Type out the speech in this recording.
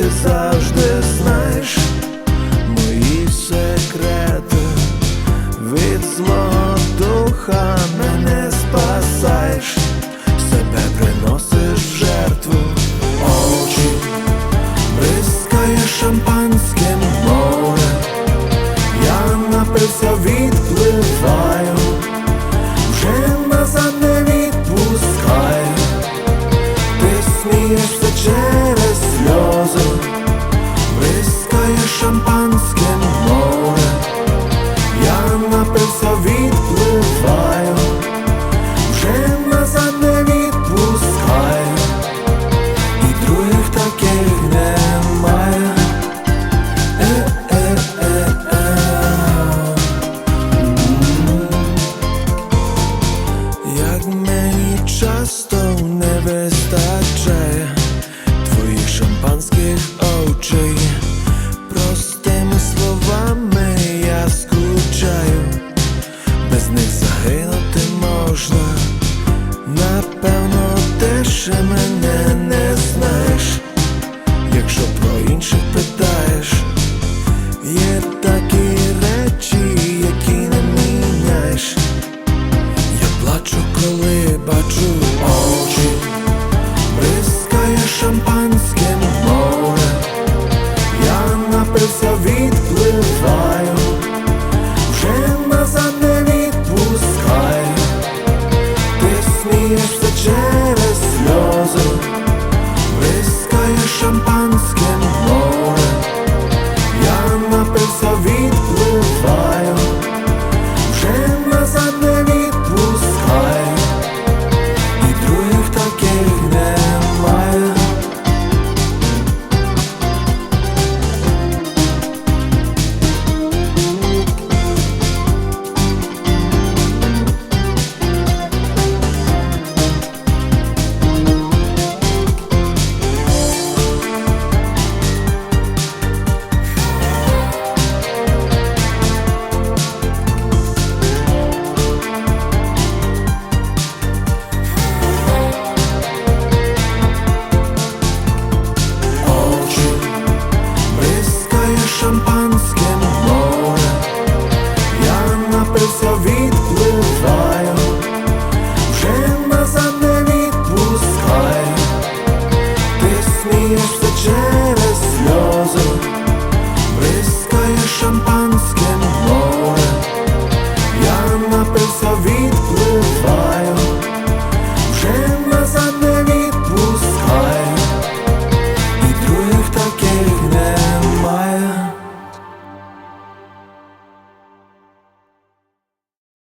ти завжди знаєш мої секрети. Від злого духа мене спасаєш, себе приносиш жертву. Очі, бризкає шампанським море, я напився, відпливаю, вже назад не відпускаю, ти смієш. не вистачає твоїх шампанських очей, простими словами я скучаю, без них загинути можна, напевно, тишими.